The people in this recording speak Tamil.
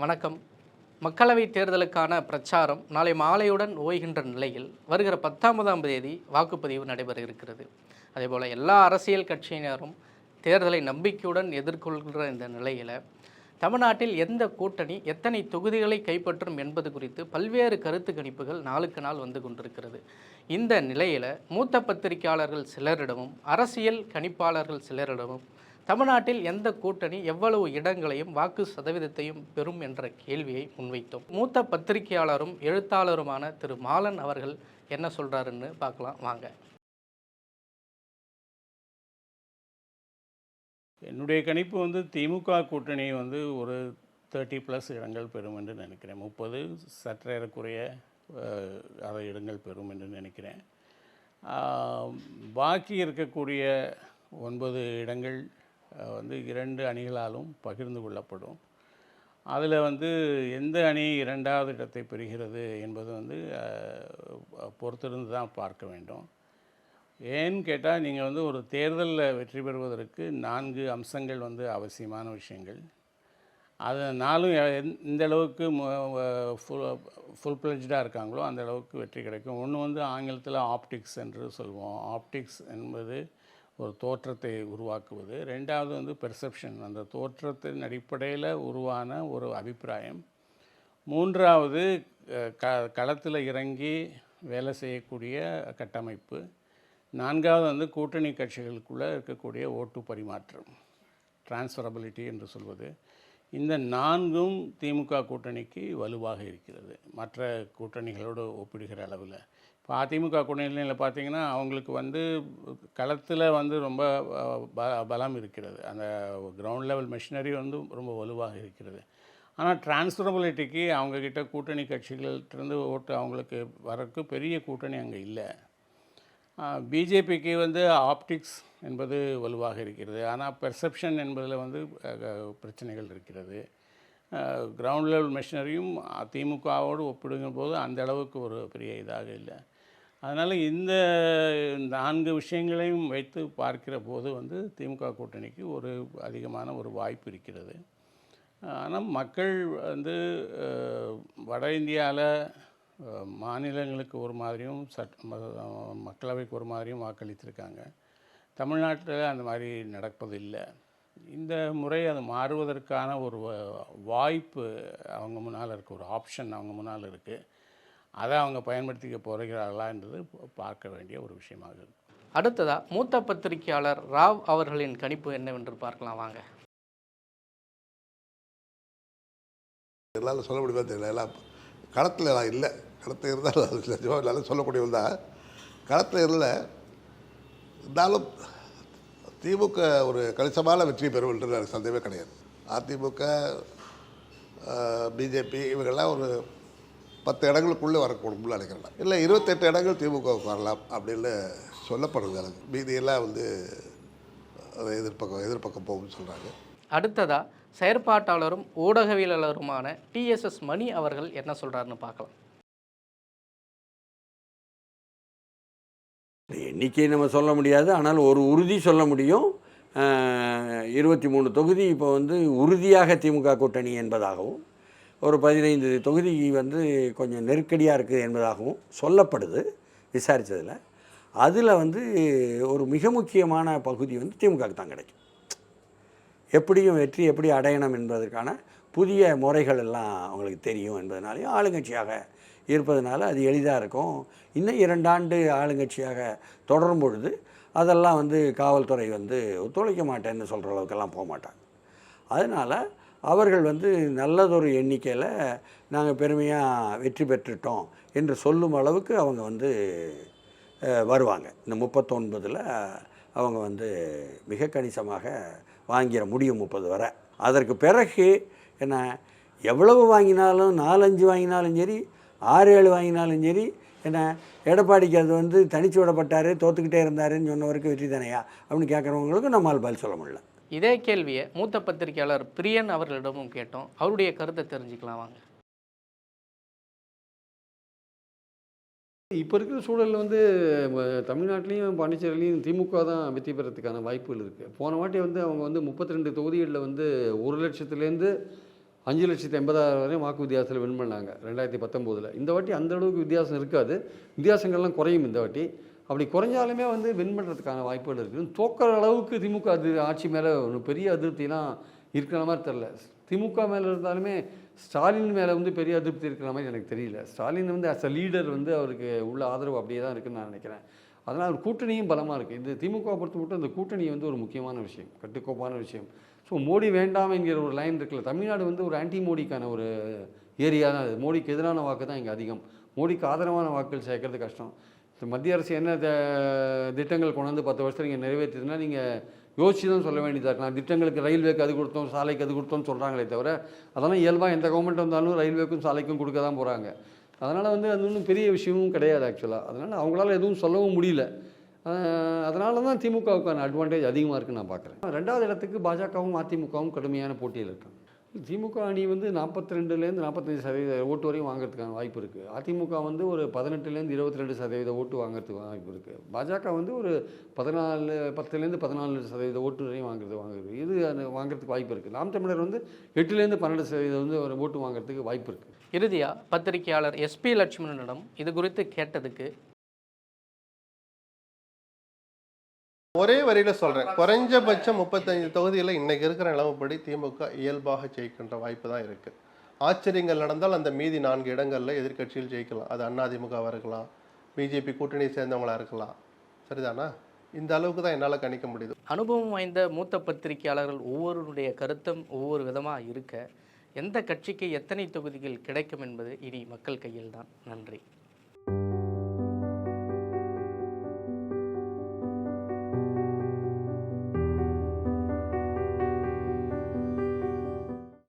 வணக்கம். மக்களவைத் தேர்தலுக்கான பிரச்சாரம் நாளை மாலையுடன் ஓய்கின்ற நிலையில் வருகிற பத்தொன்பதாம் தேதி வாக்குப்பதிவு நடைபெற இருக்கிறது. அதேபோல் எல்லா அரசியல் கட்சியினரும் தேர்தலை நம்பிக்கையுடன் எதிர்கொள்கிற இந்த நிலையில் தமிழ்நாட்டில் எந்த கூட்டணி எத்தனை தொகுதிகளை கைப்பற்றும் என்பது குறித்து பல்வேறு கருத்து கணிப்புகள் நாளுக்கு நாள் வந்து கொண்டிருக்கிறது. இந்த நிலையில் மூத்த பத்திரிகையாளர்கள் சிலரிடமும் அரசியல் கணிப்பாளர்கள் சிலரிடமும் தமிழ்நாட்டில் எந்த கூட்டணி எவ்வளவு இடங்களையும் வாக்கு சதவீதத்தையும் பெறும் என்ற கேள்வியை முன்வைத்தோம். மூத்த பத்திரிகையாளரும் எழுத்தாளருமான திரு. மாலன் அவர்கள் என்ன சொல்றாருன்னு பார்க்கலாம் வாங்க. என்னுடைய கணிப்பு வந்து திமுக கூட்டணி வந்து ஒரு தேர்ட்டி ப்ளஸ் இடங்கள் பெறும் என்று நினைக்கிறேன். முப்பது சற்றேறக்குறைய அதை இடங்கள் பெறும் என்று நினைக்கிறேன். பாக்கி இருக்கக்கூடிய ஒன்பது இடங்கள் வந்து இரண்டு அணிகளாலும் பகிர்ந்து கொள்ளப்படும். அதில் வந்து எந்த அணி இரண்டாவது இடத்தை பெறுகிறது என்பது வந்து பொறுத்திருந்து தான் பார்க்க வேண்டும். ஏன்னு கேட்டால் நீங்கள் வந்து ஒரு தேர்தலில் வெற்றி பெறுவதற்கு நான்கு அம்சங்கள் வந்து அவசியமான விஷயங்கள். அது நாலும் எ- எந்த அளவுக்கு ஃபுல் ஃபுல் பிளஜ்டாக இருக்காங்களோ அந்த அளவுக்கு வெற்றி கிடைக்கும். ஒன்று வந்து ஆங்கிலத்தில் ஆப்டிக்ஸ் என்று சொல்லுவோம் ஆப்டிக்ஸ் என்பது ஒரு தோற்றத்தை உருவாக்குவது. ரெண்டாவது வந்து பெர்செப்ஷன் அந்த தோற்றத்தின் அடிப்படையில் உருவான ஒரு அபிப்பிராயம். மூன்றாவது க களத்தில் இறங்கி வேலை செய்யக்கூடிய கட்டமைப்பு. நான்காவது வந்து கூட்டணி கட்சிகளுக்குள்ளே இருக்கக்கூடிய ஓட்டு பரிமாற்றம். டிரான்ஸ்ஃபரபிலிட்டி என்று சொல்வது. இந்த நான்கும் திமுக கூட்டணிக்கு வலுவாக இருக்கிறது. மற்ற கூட்டணிகளோடு ஒப்பிடுகிற அளவில். இப்போ அதிமுக கூட்டணியில் பார்த்தீங்கன்னா அவங்களுக்கு வந்து களத்தில் வந்து ரொம்ப ப பலம் இருக்கிறது. அந்த கிரவுண்ட் லெவல் மெஷினரி வந்து ரொம்ப வலுவாக இருக்கிறது. ஆனால் டிரான்ஸ்ஃபரபிலிட்டிக்கு அவங்கக்கிட்ட கூட்டணி கட்சிகள்கிட்டருந்து ஓட்டு அவங்களுக்கு வரக்கு பெரிய கூட்டணி அங்கே இல்லை. பிஜேபிக்கு வந்து ஆப்டிக்ஸ் என்பது வலுவாக இருக்கிறது. ஆனால் பெர்செப்ஷன் என்பதில் வந்து பிரச்சனைகள் இருக்கிறது. கிரவுண்ட் லெவல் மெஷினரியும் திமுகவோடு ஒப்பிடுங்கும் போது அந்த அளவுக்கு ஒரு பெரிய இதாக இல்லை. அதனால் இந்த நான்கு விஷயங்களையும் வைத்து பார்க்கிற போது வந்து திமுக கூட்டணிக்கு ஒரு அதிகமான ஒரு வாய்ப்பு இருக்கிறது. ஆனால் மக்கள் வந்து வட இந்தியாவில் மாநிலங்களுக்கு ஒரு மாதிரியும் சட் மக்களவைக்கு ஒரு மாதிரியும் வாக்களித்திருக்காங்க. தமிழ்நாட்டில் அந்த மாதிரி நடப்பதில்லை இந்த முறை அது மாறுவதற்கான ஒரு வ- வாய்ப்பு அவங்க முன்னால் இருக்குது ஒரு ஆப்ஷன் அவங்க முன்னால் இருக்குது அதை அவங்க பயன்படுத்திக்க போகிறார்களா என்றது பார்க்க வேண்டிய ஒரு விஷயமாக இருக்குது அடுத்ததா மூத்த பத்திரிகையாளர் ராவ் அவர்களின் கணிப்பு என்னவென்று பார்க்கலாம் வாங்க. எல்லாம் சொல்ல முடியுமா தெரியல. எல்லாம் களத்தில் நான் இல்லை. களத்தில் இருந்தால் நிஜமாக எல்லாம் சொல்லக்கூடியவன் தான் களத்தில் இல்லை. இருந்தாலும் திமுக ஒரு கணிசமான வெற்றி பெறும் என்று எனக்கு சந்தேகமே கிடையாது. அதிமுக பிஜேபி இவங்கெல்லாம் ஒரு பத்து இடங்களுக்குள்ளே வரக்கூடும்னு நினைக்கிறேன் இல்லை இருபத்தெட்டு இடங்கள் திமுகவுக்கு வரலாம் அப்படின்னு சொல்லப்படுது எனக்கு. மீதியெல்லாம் வந்து அது எதிர்பக்கம் எதிர்பக்கம் போகும்னு சொல்கிறாங்க அடுத்ததா செயற்பாட்டாளரும் ஊடகவியலாளருமான டிஎஸ்எஸ் மணி அவர்கள் என்ன சொல்றாருன்னு பார்க்கலாம். எண்ணிக்கை நம்ம சொல்ல முடியாது. ஆனால் ஒரு உறுதி சொல்ல முடியும். இருபத்தி மூணு தொகுதி இப்போ வந்து உறுதியாக திமுக கூட்டணி என்பதாகவும். ஒரு பதினைந்து தொகுதி வந்து கொஞ்சம் நெருக்கடியாக இருக்குது என்பதாகவும் சொல்லப்படுது விசாரித்ததில் அதில் வந்து ஒரு மிக முக்கியமான பகுதி வந்து திமுகவுக்கு தான் கிடைக்கும். எப்படியும் வெற்றி எப்படி அடையணும் என்பதற்கான புதிய முறைகள் எல்லாம் அவங்களுக்கு தெரியும் என்பதனாலையும் ஆளுங்கட்சியாக இருப்பதனால அது எளிதாக இருக்கும். இன்னும் இரண்டாண்டு ஆளுங்கட்சியாக தொடரும் பொழுது அதெல்லாம் வந்து காவல்துறை வந்து ஒத்துழைக்க மாட்டேன்னு சொல்கிற அளவுக்கெல்லாம் போக மாட்டாங்க. அதனால் அவர்கள் வந்து நல்லதொரு எண்ணிக்கையில் நாங்கள் பெருமையாக வெற்றி பெற்றுட்டோம் என்று சொல்லும் அளவுக்கு அவங்க வந்து வருவாங்க. இந்த முப்பத்தொன்பதில் அவங்க வந்து மிக கணிசமாக வாங்கிட முடியும் முப்பது வரை. அதற்கு பிறகு என்ன எவ்வளவு வாங்கினாலும் நாலஞ்சு வாங்கினாலும் சரி ஆறு ஏழு வாங்கினாலும் சரி என்ன எடப்பாடிக்கு அது வந்து தனிச்சு விடப்பட்டார் தோத்துக்கிட்டே இருந்தாருன்னு சொன்னவருக்கு வெற்றி தானையா அப்படின்னு கேட்குறவங்களுக்கு நம்மால் பதில் சொல்ல முடியல. இதே கேள்வியை மூத்த பத்திரிகையாளர் பிரியன் அவர்களிடமும் கேட்டோம். அவருடைய கருத்தை தெரிஞ்சுக்கலாம் வாங்க. இப்போ இருக்கிற சூழலில் வந்து தமிழ்நாட்டிலையும் பாண்டிச்சேரியிலையும் திமுக தான் வெற்றி பெறத்துக்கான வாய்ப்புகள் இருக்குது போன வாட்டி வந்து அவங்க வந்து முப்பத்தி ரெண்டு தொகுதிகளில் வந்து ஒரு லட்சத்துலேருந்து அஞ்சு லட்சத்தி எண்பதாயிரம் வரையும் வாக்கு வித்தியாசத்தில் வின் பண்ணாங்க ரெண்டாயிரத்தி பத்தொம்போதில். இந்த வாட்டி அந்த அளவுக்கு வித்தியாசம் இருக்காது. வித்தியாசங்கள்லாம் குறையும் இந்த வாட்டி. அப்படி குறைஞ்சாலுமே வந்து வின் பண்ணுறதுக்கான வாய்ப்புகள் இருக்குது தோக்கிற அளவுக்கு திமுக அது ஆட்சி மேலே ஒன்று பெரிய அதிருப்திலாம் இருக்கிற மாதிரி தெரில திமுக மேலே இருந்தாலுமே ஸ்டாலின் மேலே வந்து பெரிய அதிருப்தி இருக்கிற மாதிரி எனக்கு தெரியல. ஸ்டாலின் வந்து அஸ் அ லீடர் வந்து அவருக்கு உள்ள ஆதரவு அப்படியே தான் இருக்குன்னு நான் நினைக்கிறேன். அதனால் ஒரு கூட்டணியும் பலமாக இருக்குது இந்த திமுக பொறுத்த மட்டும் இந்த கூட்டணி வந்து ஒரு முக்கியமான விஷயம் கட்டுக்கோப்பான விஷயம். ஸோ மோடி வேண்டாம் என்கிற ஒரு லைன் இருக்குல்ல தமிழ்நாடு வந்து ஒரு ஆன்டி மோடிக்கான ஒரு ஏரியா தான் அது. மோடிக்கு எதிரான வாக்கு தான் இங்கே அதிகம். மோடிக்கு ஆதரவான வாக்குகள் சேர்க்கறது கஷ்டம். மத்திய அரசு என்ன த- திட்டங்கள் கொண்டு வந்து பத்து வருஷத்தில் நீங்கள் நிறைவேற்றுதுன்னா நீங்கள் யோசிச்சு தான் சொல்ல வேண்டியதாக இருக்கலாம் திட்டங்களுக்கு ரயில்வேக்கு அது கொடுத்தோம் சாலைக்கு அது கொடுத்தோம்னு சொல்கிறாங்களே தவிர அதெல்லாம் இயல்பாக எந்த கவர்மெண்ட் வந்தாலும் ரயில்வேக்கும் சாலைக்கும் கொடுக்க தான் போகிறாங்க அதனால் வந்து அது ஒன்றும் பெரிய விஷயமும் கிடையாது ஆக்சுவலாக அதனால் அவங்களால எதுவும் சொல்லவும் முடியல. அதனால தான் திமுகவுக்கான அட்வான்டேஜ் அதிகமாக இருக்குன்னு நான் பார்க்குறேன் ரெண்டாவது இடத்துக்கு பாஜகவும் அதிமுகவும் கடுமையான போட்டியில் இருக்காங்க. திமுக அணி வந்து நாற்பத்தி ரெண்டுலேருந்து நாற்பத்தஞ்சு சதவீத ஓட்டு வரையும் வாங்குறதுக்கான வாய்ப்பு இருக்குது அதிமுக வந்து ஒரு பதினெட்டுலேருந்து இருபத்தி ரெண்டு சதவீத ஓட்டு வாங்குறதுக்கு வாய்ப்பு இருக்குது பாஜக வந்து ஒரு பதினாலு பத்துலேருந்து பதினாலு சதவீத ஓட்டு வரையும் வாங்குறது வாங்குறது இது வாங்குறதுக்கு வாய்ப்பு இருக்குது நாம் தமிழர் வந்து எட்டுலேருந்து பன்னெண்டு சதவீதம் வந்து ஒரு ஓட்டு வாங்குறதுக்கு வாய்ப்பு இருக்குது இறுதியாக பத்திரிகையாளர் எஸ்பி லட்சுமணனிடம் இது குறித்து கேட்டதுக்கு ஒரே வரியில சொல்றேன். குறைஞ்சபட்சம் முப்பத்தஞ்சு தொகுதியில் இன்னைக்கு இருக்கிற நிலவுப்படி திமுக இயல்பாக ஜெயிக்கின்ற வாய்ப்பு தான் இருக்கு. ஆச்சரியங்கள் நடந்தால் அந்த மீதி நான்கு இடங்கள்ல எதிர்க்கட்சியில் ஜெயிக்கலாம். அது அதிமுகவாக இருக்கலாம். பிஜேபி கூட்டணியை சேர்ந்தவங்களா இருக்கலாம். சரிதானா? இந்த அளவுக்கு தான் என்னால் கணிக்க முடியுது. அனுபவம் வாய்ந்த மூத்த பத்திரிகையாளர்கள் ஒவ்வொருடைய கருத்தும் ஒவ்வொரு விதமாக இருக்க எந்த கட்சிக்கு எத்தனை தொகுதிகள் கிடைக்கும் என்பது இனி மக்கள் கையில்தான். நன்றி.